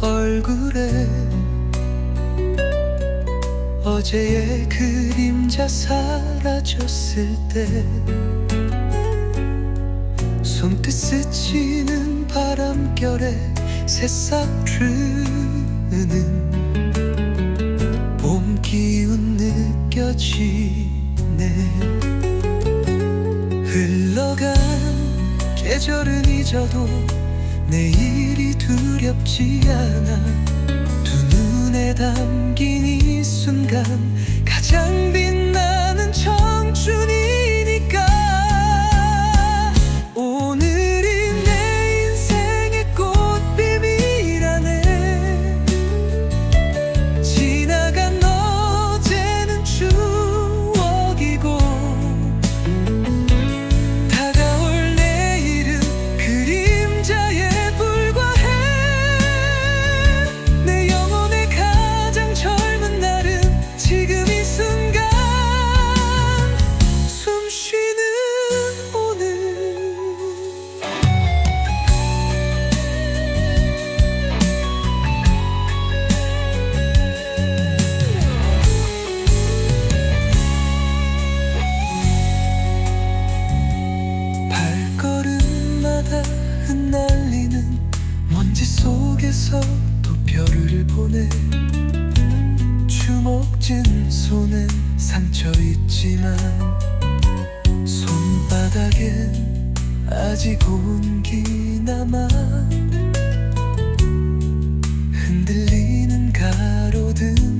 얼굴에 어제의 그림자 사라졌을 때 손끝 스치는 바람결에 새싹 트는 봄 기운 느껴지네. 흘러간 계절은 잊어도 내일이 두렵지 않아. 두 눈에 담긴 보내. 주먹진 손엔 상처 있지만 손바닥엔 아직 온기 남아. 흔들리는 가로등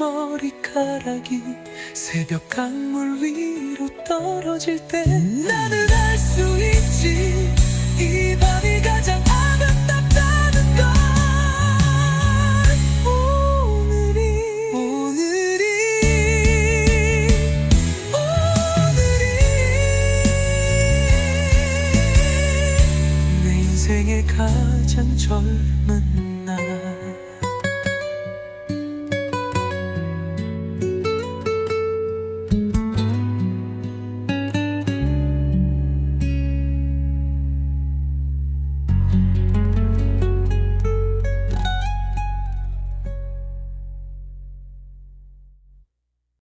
머리카락이 새벽 강물 위로 떨어질 때 나는 알 수 있지. 이 밤이 가장 아름답다는 걸. 오늘이 오늘이 오늘이. 내 인생의 가장 젊은